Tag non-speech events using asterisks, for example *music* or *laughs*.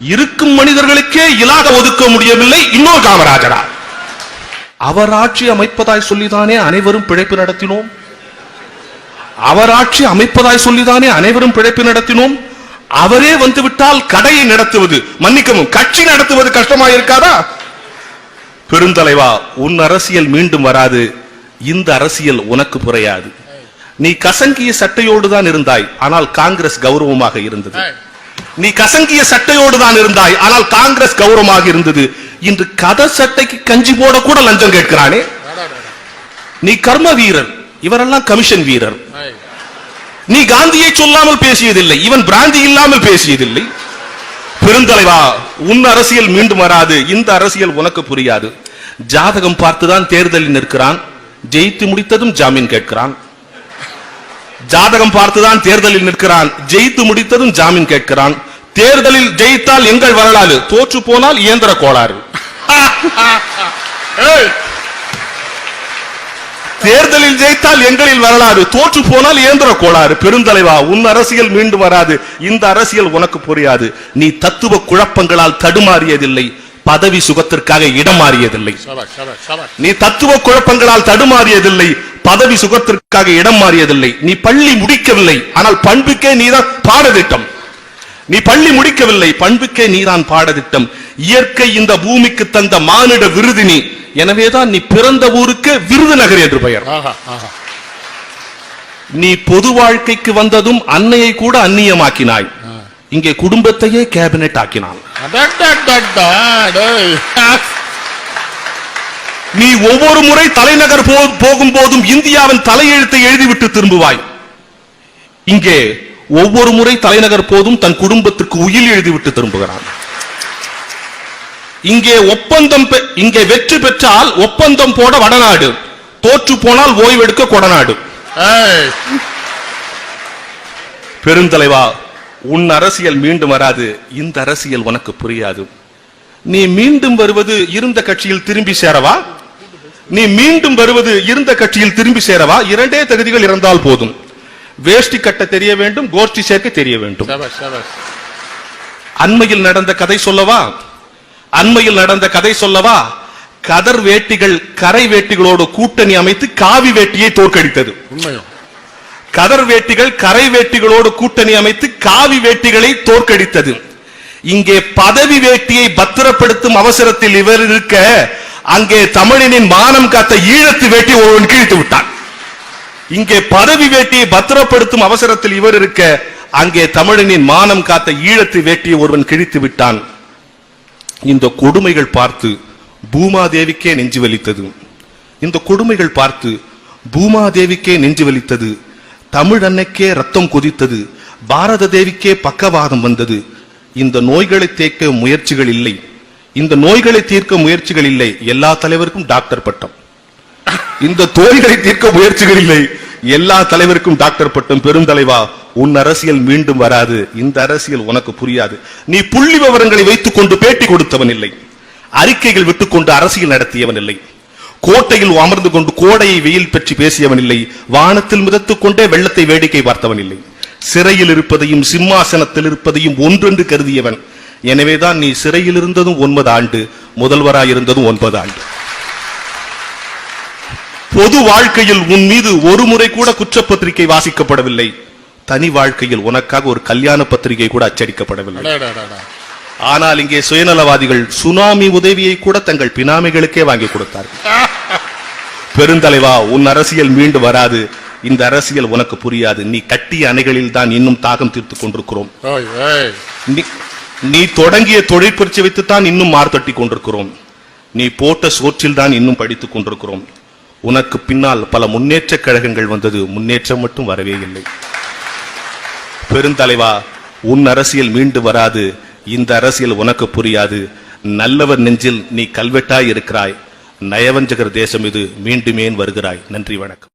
இருக்கும் மனிதர்களுக்கே இலாக ஒதுக்க முடியவில்லை இன்னொரு காமராஜரா. அவர் ஆட்சி அமைப்பதாய் சொல்லிதானே அனைவரும் பிழைப்பு நடத்தினோம்? அவர் ஆட்சி அமைப்பதாய் சொல்லிதானே அனைவரும் பிழைப்பு நடத்தினோம்? அவரே வந்துவிட்டால் கடையை நடத்துவது மன்னிக்கவும் கட்சி நடத்துவது கஷ்டமா இருக்காதா பெருந்தலைவா உன் அரசியல் மீண்டும் வராது. இந்த அரசியல் உனக்கு புரையாது. நீ கசங்கிய சட்டையோடு தான் இருந்தாய். ஆனால் காங்கிரஸ் கௌரவமாக இருந்தது. நீ கசங்கிய சட்டையோடு தான் இருந்தாய் ஆனால் காங்கிரஸ் கௌரவமாக இருந்தது. இன்று கத சட்டைக்கு கஞ்சி போட கூட லஞ்சம் கேட்கிறானே. நீ கர்ம வீரர் இவரெல்லாம் கமிஷன் வீரர். நீ காந்தியை சொல்லாமல் பேசியதில்லை இவன் பிராந்தி இல்லாமல் பேசியதில்லை. பெருந்தலைவா உன் அரசியல் மீண்டும் வராது இந்த அரசியல் உனக்கு புரியாது. ஜாதகம் பார்த்துதான் தேர்தலில் நிற்கிறான் ஜெயித்து முடித்ததும் ஜாமீன் கேட்கிறான். ஜாதகம் பார்த்துதான் தேர்தலில் நிற்கிறான் ஜெயித்து முடித்ததும் ஜாமீன் கேட்கிறான். தேர்தலில் ஜெயித்தால் எங்கள் வரலாறு. தோற்று போனால் இயந்திர கோளாறு. *laughs* தேர்தலில் ஜெயித்தால் எங்களில் வரலாறு. தோற்று போனால் இயந்திர கோளாறு. பெருந்தலைவா உன் அரசியல் மீண்டும் வராது. இந்த அரசியல் உனக்கு புரியாது. நீ தத்துவ குழப்பங்களால் தடுமாறியதில்லை. பதவி சுகத்திற்காக இடம் மாறியதில்லை. நீ தத்துவ குழப்பங்களால் தடுமாறியதில்லை. பதவி சுகத்திற்காக இடம் மாறியதில்லை. நீ பள்ளி முடிக்கவில்லை. ஆனால் பண்புக்கே நீதான் பாடத்திட்டம். நீ பள்ளி முடிக்கவில்லை பண்புக்கே நீதான் பாடத்திட்டம். இயற்கை இந்த பூமிக்கு தந்த மானிட விருதினி எனவேதான் நீ பிறந்த ஊருக்கு விருதுநகர் என்று பெயர். நீ பொது வாழ்க்கைக்கு வந்ததும் அன்னையை கூட அந்நியமாக்கினாய். இங்கே குடும்பத்தையே கேபினெட் ஆக்கினான். நீ ஒவ்வொரு முறை தலைநகர் போகும் போதும் இந்தியாவின் தலையெழுத்தை எழுதிவிட்டு திரும்புவாய். இங்கே ஒவ்வொரு முறை தலைநகர் போதும் தன் குடும்பத்திற்கு உயில் எழுதிவிட்டு திரும்புகிறான். இங்கே ஒப்பந்தம் இங்கே வெற்றி பெற்றால் ஒப்பந்தம் போட வடநாடு. தோற்று போனால் ஓய்வெடுக்க கொடநாடு. பெருந்தலைவா உன் அரசியல் மீண்டும் வராது. இந்த அரசியல் உனக்கு புரியாது. நீ மீண்டும் வருவது இருந்த கட்சியில் திரும்பி சேரவா? நீ மீண்டும் வருவது இருந்த கட்சியில் திரும்பி சேரவா? இரண்டே தகுதிகள் இருந்தால் போதும். வேஷ்டி கட்ட தெரிய வேண்டும் கோஷ்டி சேர்க்க தெரிய வேண்டும். அண்மையில் நடந்த கதை சொல்லவா? அண்மையில் நடந்த கதை சொல்லவா? கதர் வேட்டிகள் கரை வேட்டிகளோடு கூட்டணி அமைத்து காவி வேட்டியை தோற்கடித்தது. கதர் வேட்டிகள் கரை வேட்டிகளோடு கூட்டணி அமைத்து காவி வேட்டிகளை தோற்கடித்தது. இங்கே பதவி வேட்டியை பத்திரப்படுத்தும் அவசரத்தில் இவர் இருக்க அங்கே தமிழனின் மானம் காத்த ஈழத்து வேட்டி ஒருவன் கிழித்து விட்டான். இங்கே பதவி வேட்டியை பத்திரப்படுத்தும் அவசரத்தில் இவர் இருக்க அங்கே தமிழனின் மானம் காத்த ஈழத்து வேட்டியை ஒருவன் கிழித்து விட்டான். இந்த கொடுமைகள் பார்த்து பூமாதேவிக்கே நெஞ்சு வலித்தது. இந்த கொடுமைகள் பார்த்து பூமாதேவிக்கே நெஞ்சு வலித்தது. தமிழ் அன்னைக்கே ரத்தம் கொதித்தது. பாரத தேவிக்கே பக்கவாதம் வந்தது. இந்த நோய்களை தேக்க முயற்சிகள் இல்லை. இந்த நோய்களை தீர்க்க முயற்சிகள் இல்லை. எல்லா தலைவருக்கும் டாக்டர் பட்டம். இந்த தோல்களை தீர்க்க முயற்சிகள் இல்லை எல்லா தலைவருக்கும் டாக்டர் பட்டம் பெருந்தலைவா உன் அரசியல் மீண்டும் வராது. இந்த அரசியல் உனக்கு புரியாது. நீ புள்ளி விவரங்களை வைத்துக் கொண்டு பேட்டி கொடுத்தவன் இல்லை. அறிக்கைகள் விட்டுக்கொண்டு அரசியல் நடத்தியவன் இல்லை. கோட்டையில் அமர்ந்து கொண்டு கோடையை வெயில் பற்றி பேசியவன் இல்லை. வானத்தில் மிதத்துக் கொண்டே வெள்ளத்தை வேடிக்கை பார்த்தவன் இல்லை. சிறையில் இருப்பதையும் சிம்மாசனத்தில் இருப்பதையும் ஒன்றென்று கருதியவன். எனவேதான் நீ சிறையில் இருந்ததும் ஒன்பது ஆண்டு முதல்வராய் இருந்ததும் ஒன்பது ஆண்டு. பொது வாழ்க்கையில் உன் மீது ஒரு முறை கூட குற்றப்பத்திரிகை வாசிக்கப்படவில்லை. தனி வாழ்க்கையில் உனக்காக ஒரு கல்யாண பத்திரிகை கூட அச்சடிக்கப்படவில்லை. ஆனால் இங்கே சுயநலவாதிகள் சுனாமி உதவியை கூட தங்கள் பினாமிகளுக்கே வாங்கி கொடுத்தார்கள். *laughs* பெருந்தலைவா உன் அரசியல் மீண்டு வராது. இந்த அரசியல் உனக்கு புரியாது. நீ கட்டிய அணைகளில் தான் இன்னும் தாகம் தீர்த்துக் கொண்டிருக்கிறோம். நீ- தொடங்கிய தொழிற்பயிற்சி வைத்துத்தான் இன்னும் மார்த்தட்டி கொண்டிருக்கிறோம். நீ போட்ட சோற்றில் தான் இன்னும் படித்துக் கொண்டிருக்கிறோம். உனக்கு பின்னால் பல முன்னேற்ற கழகங்கள் வந்தது. முன்னேற்றம் மட்டும் வரவே இல்லை. பெருந்தலைவா உன் அரசியல் மீண்டு வராது. இந்த அரசியல் உனக்கு புரியாது. நல்லவர் நெஞ்சில் நீ கல்வெட்டாய் இருக்கிறாய். நயவஞ்சகர் தேசம் இது மீண்டுமேன் வருகிறாய். நன்றி வணக்கம்.